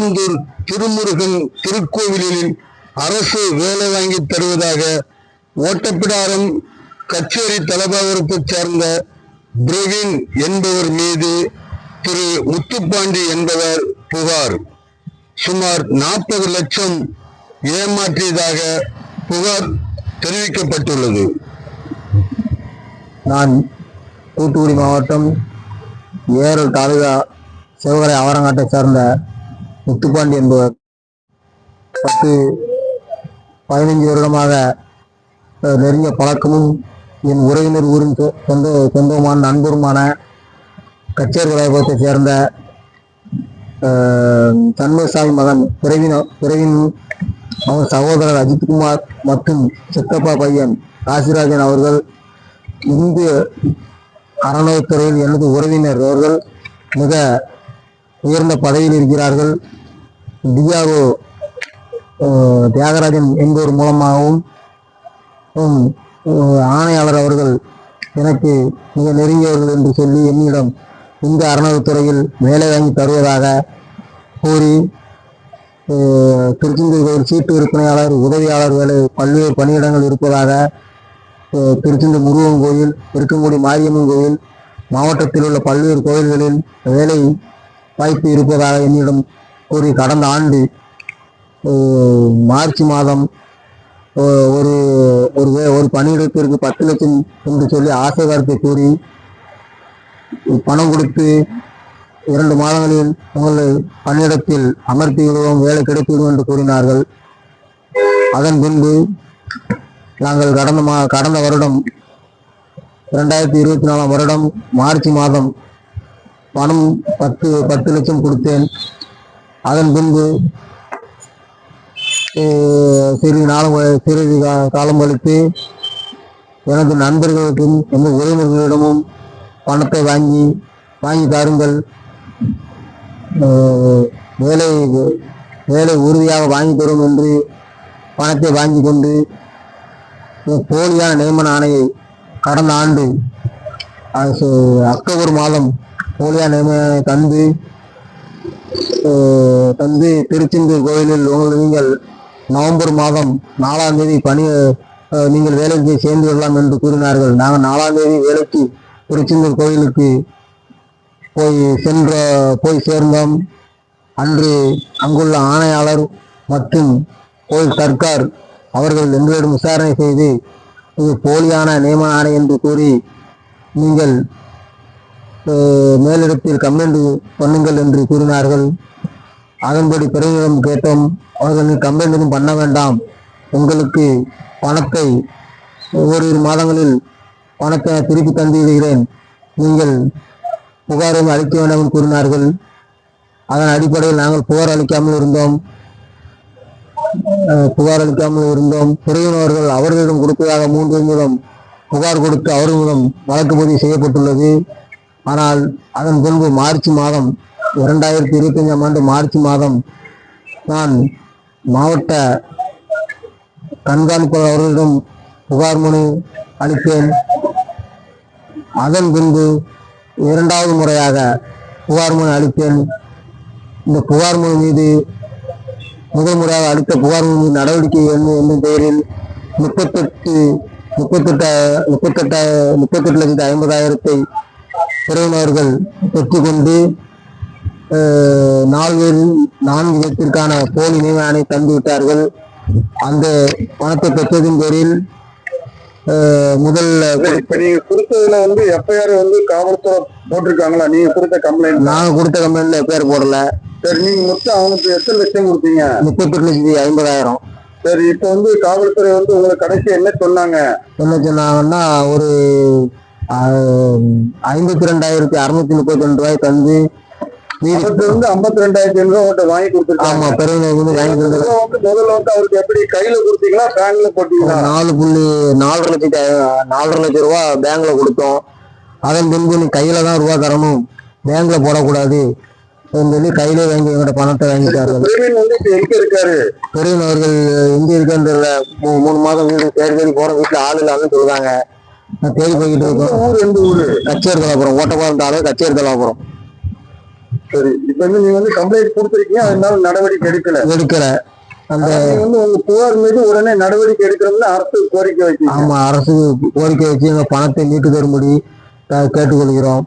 திருச்செந்தூர் திருமுருகன் திருக்கோவிலில் அரசு வேலை வாங்கி தருவதாக ஓட்டப்பிடாரம் கச்சேரி தலபாவரத்தைச் சேர்ந்த பிரவீன் என்பவர் மீது திரு முத்துப்பாண்டி என்பவர் புகார். சுமார் நாற்பது லட்சம் ஏமாற்றியதாக புகார் தெரிவிக்கப்பட்டுள்ளது. நான் தூத்துக்குடி மாவட்டம் ஏரல் தாலுகா சிவகரை அவரங்காட்டை சேர்ந்த முத்துப்பாண்டி என்பவர் பத்து பதினைஞ்சு வருடமாக நெருங்கிய பழக்கமும் என் உறவினர் ஊரின் சொந்த சொந்தமான நண்பருமான கச்சேரி விளையாட்டை சேர்ந்த தன்மசாமி மகன் பிரவீன் பிரவீன் அவன் சகோதரர் அஜித்குமார் மற்றும் சித்தப்பா பையன் காசிராஜன் அவர்கள் இந்திய அறநிலைத்துறையில் எனது உறவினர் அவர்கள் மிக உயர்ந்த பதவியில் இருக்கிறார்கள். டிஆர்ஓ தியாகராஜன் என்பவர் மூலமாகவும் ஆணையாளர் அவர்கள் எனக்கு மிக நெருங்கியவர்கள் என்று சொல்லி என்னிடம் இந்த அறநிலைத்துறையில் வேலை வாங்கி தருவதாக கூறி திருச்செந்தூர் கோயில் சீட்டு விற்பனையாளர் உதவியாளர் வேலை பல்வேறு பணியிடங்கள் இருப்பதாக திருச்செந்தூர் முருகன் கோயில் திருக்கங்குடி மாரியம்மன் கோயில் மாவட்டத்தில் உள்ள பல்வேறு கோயில்களில் வேலை வாய்ப்பு இருப்பதாக என்னிடம் ஒரு கடந்த ஆண்டு மார்ச் மாதம் ஒரு ஒரு வே- ஒரு பணியிடத்திற்கு பத்து லட்சம் என்று சொல்லி ஆசை வார்த்தை கூறி பணம் கொடுத்து இரண்டு மாதங்களில் உங்களை பணியிடத்தில் அமர்த்தி விடுவோம் வேலை கிடைத்துவிடும் என்று கூறினார்கள். அதன் பின்பு நாங்கள் கடந்த மா கடந்த வருடம் இரண்டாயிரத்தி இருபத்தி நாலாம் வருடம் மார்ச் மாதம் பணம் பத்து பத்து லட்சம் கொடுத்தேன். அதன் பின்பு சிறிது நாளும் சிறிது காலம் கழித்து எனது நண்பர்களுக்கும் எனது உறவினர்களிடமும் பணத்தை வாங்கி வாங்கி தாருங்கள். வேலை வேலை உறுதியாக வாங்கி தரும் என்று பணத்தை வாங்கி கொண்டு போலியான நியமன ஆணையை கடந்த ஆண்டு அக்டோபர் மாதம் போலியான நியமன ஆணையை தந்து தந்து திருச்செந்தூர் கோயிலில் நீங்கள் நவம்பர் மாதம் நாலாம் தேதி பணி நீங்கள் வேலைக்கு சேர்ந்து கொள்ளலாம் என்று கூறினார்கள். நாங்கள் நாலாம் தேதி வேலைக்கு திருச்செந்தூர் கோயிலுக்கு போய் சென்ற போய் சேர்ந்தோம். அன்று அங்குள்ள ஆணையாளர் மற்றும் கோயில் சர்க்கார் அவர்கள் எங்களிடம் விசாரணை செய்து இது போலியான நியமன ஆணை என்று கூறி நீங்கள் மேலிடத்தில் கம்ப்ளைண்ட் பண்ணுங்கள் என்று கூறினார்கள். அதன்படி பிறகுடன் கேட்டோம். அவர்கள் கம்ப்ளைண்ட் எதுவும் பண்ண வேண்டாம். உங்களுக்கு பணத்தை ஓரிரு மாதங்களில் பணத்தை திருப்பி தந்து விடுகிறேன். நீங்கள் புகாரும் அளிக்க வேண்டாம் என்று கூறினார்கள். அதன் அடிப்படையில் நாங்கள் புகார் அளிக்காமல் இருந்தோம். அஹ், புகார் அளிக்காமல் இருந்தோம். பிரிவினவர்கள் அவர்களிடம் கொடுப்பதாக மூன்று மூலம் புகார் கொடுத்து அவர்களிடம் மூலம் வழக்கு பதிவு செய்யப்பட்டுள்ளது. ஆனால் அதன் பின்பு மார்ச் மாதம் இரண்டாயிரத்தி இருபத்தஞ்சாம் ஆண்டு மார்ச் மாதம் நான் மாவட்ட கண்காணிப்பாளர் அவர்களிடம் புகார் மனு அளித்தேன். அதன் பின்பு இரண்டாவது முறையாக புகார் மனு அளித்தேன். இந்த புகார் மனு மீது முதல் முறையாக அளித்த புகார் மனு மீது நடவடிக்கை என்ன என்னும் பெயரில் முப்பத்தெட்டு முப்பத்தெட்டு முப்பத்தெட்டு முப்பத்தெட்டு லட்சத்தி ஐம்பதாயிரத்தை பிறவினர்கள் பெற்றுக்கொண்டு நால்வேறு நான்கு விதத்திற்கான போலி நியமனை தந்து விட்டார்கள். அந்த பணத்தை பெற்றதின் பேரில் நீங்க கொடுத்ததுல வந்து எஃப்ஐஆர் வந்து காவல்துறை போட்டிருக்காங்களா? நீங்க கொடுத்த கம்ப்ளைண்ட் நாங்கள் கொடுத்த கம்பெனியில் பேர் போடல. சரி நீங்க மொத்தம் அவங்களுக்கு எத்தனை லட்சம் கொடுத்தீங்க? முப்பத்தெட்டு லட்சத்தி ஐம்பதாயிரம். சரி இப்ப வந்து காவல்துறை வந்து உங்களுக்கு கடைசி என்ன சொன்னாங்க? என்ன சொன்னாங்கன்னா ஒரு ஐம்பத்தி ரெண்டாயிரத்தி அறுநூத்தி முப்பத்தி ரெண்டு ரூபாய் தந்து வந்து ஐம்பத்தி ரெண்டாயிரத்தி ஐநூறு உங்கள்கிட்ட வாங்கி கொடுத்துருக்காங்க. முதல்ல வந்து அவருக்கு எப்படி கையில கொடுத்தீங்களா பேங்க்ல போட்டீங்களா? நாலு புள்ளி நாலரை லட்சத்தி நாலரை லட்சம் ரூபா பேங்க்ல கொடுத்தோம். அதன் பின்பு நீ கையில தான் ரூபா தரணும். பேங்க்ல போடக்கூடாது. சொல்லி கையிலே வாங்கி எங்கிட்ட பணத்தை வாங்கிட்டார்கள் பிரவீன் வந்து இப்ப எங்க இருக்காரு? பெரியவன் அவர்கள் எங்க மூ- மூணு மாதம் வீடு தேடி தேடி போற வீட்டுல ஆள் இல்லாம சொல்றாங்க. நான் தேடி போய்கிட்டு இருக்கோம். ஊர் எந்த ஊரு? கச்சேரி தலாபுரம் ஓட்டப்பாலம் தாலும் கச்சேரி தலாபுரம். சரி. இப்ப வந்து நீங்க வந்து கம்ப்ளைண்ட் கொடுத்துருக்கீங்க அதனால நடவடிக்கை எடுக்கல. எடுக்கல. அந்த வந்து உங்க புகார் மீது உடனே நடவடிக்கை எடுக்கணும்னு அரசு கோரிக்கை வைக்கீங்க ஆமா அரசு கோரிக்கை வச்சு எங்க பணத்தை மீட்டு தரும்படி கேட்டுக்கொள்கிறோம்.